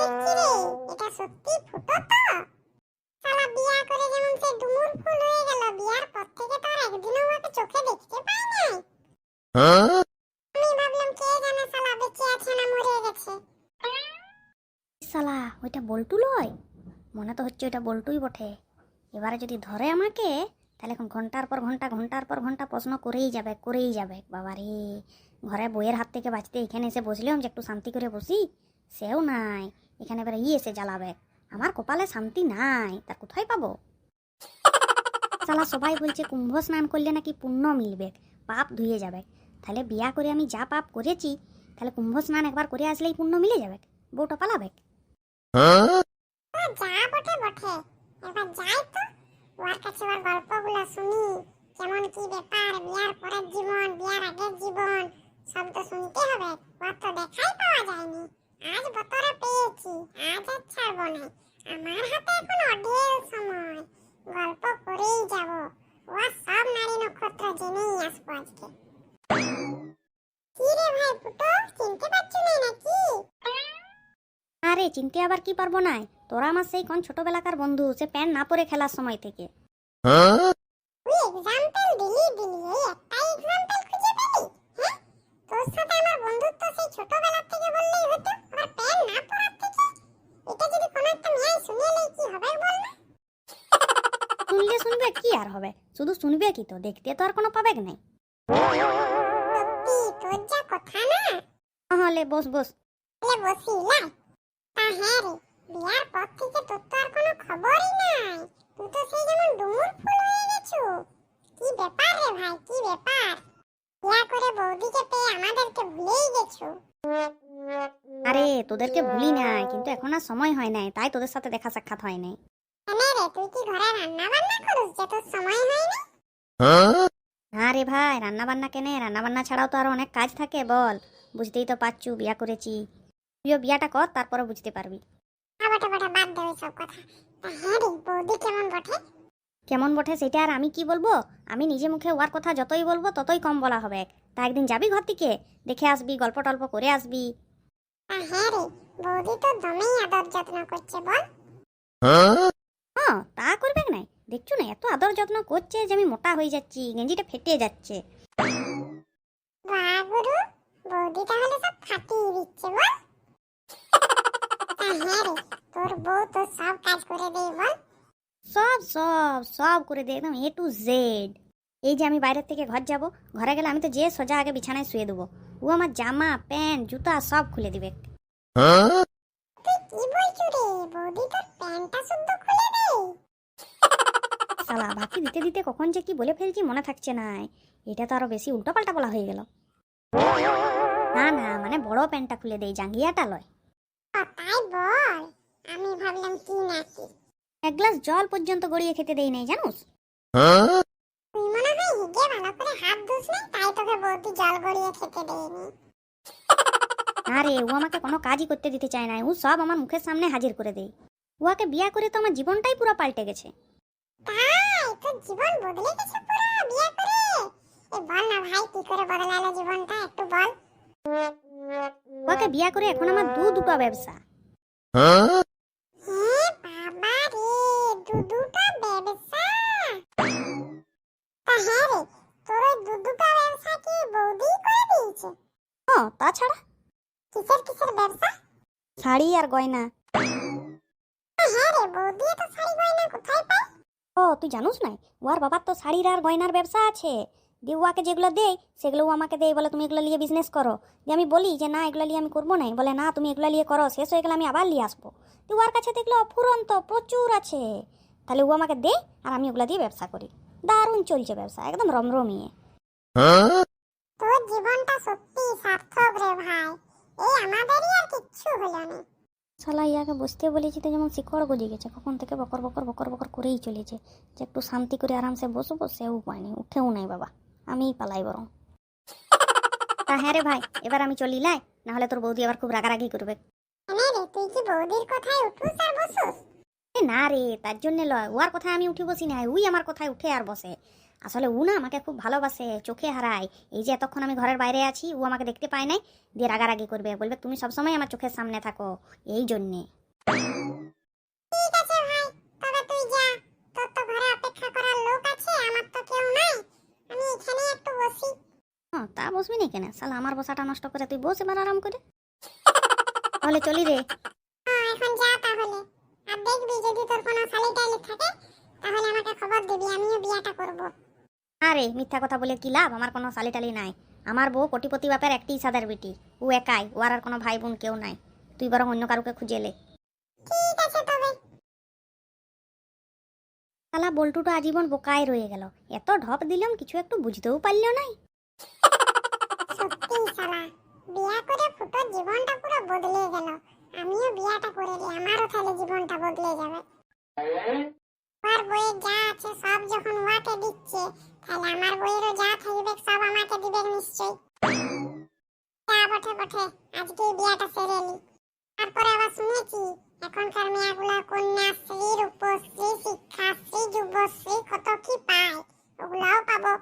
দেখছি রে এটা সত্যি ফুটো তো। শালা বিয়া করে যেমন সে ডুমুর ফুল হয়ে গেল বিয়ার পর থেকে তো আর একদিনও ওকে চোখে দেখতে পাই নাই। আমি ভাবলাম কে জানে শালা বেঁচে আছে না মরে গেছে। সালা ওইটা বল্টু লয়? মনে তো হচ্ছে ওইটা বল্টুই বটে। এবারে যদি ধরে আমাকে তাহলে এখন ঘণ্টার পর ঘণ্টা ঘণ্টার পর ঘণ্টা প্রশ্ন করেই যাবে করেই যাবে। বাবারে ঘরে বইয়ের হাত থেকে বাঁচতে এখানে এসে বসলাম যে একটু শান্তি করে বসি সেও নাই। এখানে এবারে ই এসে জ্বালাবে। আমার কপালে শান্তি নাই তা কোথায় পাবো? সালা সবাই বলছে, কুম্ভ স্নান করলে নাকি পুণ্য মিলবে, পাপ ধুয়ে যাবে। তাহলে বিয়া করে আমি যা পাপ করেছি, তাহলে কুম্ভ স্নান একবার করে আসলেই পুণ্য মিলে যাবে, বউটা পালাবে। যা বটে বটে, এবার যাই তো। ওর কাছে ওর কেমন কি ব্যাপার, বিয়ার পরের জীবন, বিয়ার আগের জীবন, সব তো শুনতে হবে তো দেখাই পাওয়া যায়নি। আজ বতরে পেয়েছি আজ আর ছাড়বো না আমার হাতে এখন অঢেল সময় গল্প করেই যাব। সব নারী নক্ষত্র জেনেই আসব আজকে। কি রে ভাই ফুটো চিনতে পারছ না নাকি? আরে চিনতে আবার কি পারব না তোরা আমার সেই কোন ছোটবেলাকার বন্ধু সে প্যান্ট না পরে খেলার সময় থেকে। তুই এক্সাম্পল দিলি দিলি এই একটাই এক্সাম্পল খুঁজে পেলি হ্যাঁ তোর সাথে আমার বন্ধুত্ব সেই ছোটবেলা থেকে বললেই হতো আর প্যান না পড়ার থেকে? এটা যদি কোনো একটা মেয়ে শুনিয়ে নেই কি হবে বল না? শুনলে শুনবে কি আর হবে? শুধু শুনবে কি তো? দেখতে তো আর কোনো পাবেক নাই। তোর যা কথা না। তাহলে বস বস। বলে বসি লাই। তা হ্যাঁ রে বিয়ার পর থেকে তোর তো আর কোনো খবরই নাই। তুই তো সেই যেমন ডুমুর ফুল হয়ে গেছো। কি ব্যাপার রে ভাই কি ব্যাপার? বিয়া করে বৌদিকে আমাদেরকে ভুলেই গেছো। আরে তোদেরকে ভুলি নাই কিন্তু এখন আর সময় হয় নাই তাই তোদের সাথে দেখা সাক্ষাৎ হয় নাই। কেন রে তুই কি ঘরে রান্না বান্না করিস যে তোর সময় হয়নি? না রে ভাই রান্না বান্না কেনে? রান্না বান্না ছাড়াও তো আরও অনেক কাজ থাকে বল। বুঝতেই তো পারছু বিয়া করেছি। তুইও বিয়াটা কর তারপরে বুঝতে পারবি। বটে বটে বাদ দে সব কথা। তা হ্যাঁ রে বৌদি কেমন বটে? কেমন বটে সেটা আর আমি কি বলব? আমি নিজে মুখে ওয়ার কথা যতই বলব ততই কম বলা হবে। তা একদিন যাবি ঘর থেকে? দেখে আসবি গল্প টল্প করে আসবি। তা হ্যাঁ রে বৌদি তো দমেই আদর যত্ন করছে বল। হ্যাঁ তা করবে নাই? দেখছ না এত আদর যত্ন করছে যে আমি মোটা হয়ে যাচ্ছি গেঞ্জিটা ফেটে যাচ্ছে। বাহ গুরু বৌদি তাহলে সব ফাটিয়ে দিচ্ছে বল। তা হ্যাঁ রে তোর বউ তো সব কাজ করে দেয় বল। সব সব সব করে দিয়ে একদম এ টু জেড এই যে আমি বাইরের থেকে ঘর যাব ঘরে গেলে আমি তো যে সোজা আগে বিছানায় শুয়ে দেবো। ও আমার জামা প্যান্ট জুতা সব খুলে দিবে। সালা বাকি দিতে দিতে কখন যে কি বলে ফেলছি মনে থাকছে না। এটা তো আরও বেশি উল্টো পাল্টা বলা হয়ে গেল। না না মানে বড় প্যান্টটা খুলে দেই জাঙ্গিয়াটা লয়। তাই বল। আমি ভাবলাম কি নাকি এক গ্লাস জল পর্যন্ত গড়িয়ে খেতে দেই নাই জানোস? জল গড়িয়ে খেতে দেয়নি আরে ও আমাকে কোনো কাজই করতে দিতে চায় না। ও সব আমার মুখের সামনে হাজির করে দেয়। ওকে বিয়া করে তো আমার জীবনটাই পুরো পাল্টে গেছে। তাই? তোর জীবন বদলে গেছে পুরো বিয়ে করে? এ বল না ভাই কি করে বদলালো জীবনটা একটু বল। ওকে বিয়া করে এখন আমার দু দুটো ব্যবসা। হ্যাঁ? তাছাড়া? কিসের কিসের ব্যবসা? শাড়ি আর গয়না। হ্যাঁ রে বৌদি তো শাড়ি গয়না কোথায় পায়? ও তুই জানুস না ওর বাবার তো শাড়ির আর গয়নার ব্যবসা আছে। দিয়ে ওয়াকে যেগুলো দেয় সেগুলো ও আমাকে দেয় বলে তুমি এগুলো নিয়ে বিজনেস করো। দিয়ে আমি বলি যে না এগুলো নিয়ে আমি করব না বলে না তুমি এগুলো নিয়ে করো শেষ হয়ে গেলে আমি আবার নিয়ে আসব। তুই ওর কাছে দেখল ফুরন্ত প্রচুর আছে। তাহলে ও আমাকে দেয় আর আমি ওগুলো দিয়ে ব্যবসা করি। দারুণ চলছে ব্যবসা একদম রমরমিয়ে। তোর জীবনটা সত্যি সার্থক রে ভাই। এই আমাদেরই আর কিচ্ছু হলো না। শালা ইয়াকে বসতে বলেছি তো যেমন শিকড় গজে গেছে কখন থেকে বকর বকর বকর বকর করেই চলেছে। যে একটু শান্তি করে আরামসে বসবো সেও পায়নি উঠেও নাই বাবা। আমিই পালাই বরং। তা হ্যাঁ রে ভাই এবার আমি চলি লাই? নাহলে তোর বৌদি আবার খুব রাগারাগি করবে। তুই কি বৌদির কথায় উঠুস আর বসুস? এ না রে তার জন্য লয় ওর কথায় আমি উঠে বসি না উই আমার কথায় উঠে আর বসে। আসলে ও না আমাকে খুব ভালোবাসে চোখে হারায়। এই যে এতক্ষণ আমি ঘরের বাইরে আছি ও আমাকে দেখতে পায় নাই দিয়ে রাগারাগি করবে। বলবে তুমি সবসময় আমার চোখের সামনে থাকো এই জন্যে। তো ঘরে অপেক্ষা আছে আমার তো কেউ নাই। আমি এখানে একটু বসি। তা বসবি না কেন? শালা আমার বসাটা নষ্ট করে তুই বস এবার আরাম করে। তাহলে চলি রে। এখন যা তাহলে। আর দেখবি যদি তোর কোনো শালি টালি থাকে তাহলে আমাকে খবর দিবি আমিও বিয়াটা করব। আরে মিথ্যা কথা বলে কি লাভ? আমার কোনো শালিটালি নাই। আমার বউ কোটিপতি বাপের একটি সাদার বেটি। ও একাই ওর আর কোনো ভাই বোন কেউ নাই। তুই বরং অন্য কারুকে খুঁজে তবে। শালা বল্টুটা আজীবন বোকায় রয়ে গেল। এত ঢপ দিলাম কিছু একটু বুঝতেও পারল নাই সত্যি শালা বিয়া করে ফুটোর জীবনটা পুরো বদলে গেল। আমিও বিয়াটা করে নি আমারও তাহলে জীবনটা বদলে যাবে। আমার বইয়ের যা আছে সব যখন ওয়াকে দিচ্ছে, তাহলে আমার বইয়েরও যা থাকবে সব আমাকে দিবে নিশ্চয়ই। যা বটে বটে, আজকে বিয়াটা সেরে নি। তারপরে আবার শুনেছি, এখনকার মেয়েগুলা কন্যাশ্রী রূপশ্রী শিক্ষাশ্রী যুবশ্রী কত কি পায়, ওগুলাও পাবো।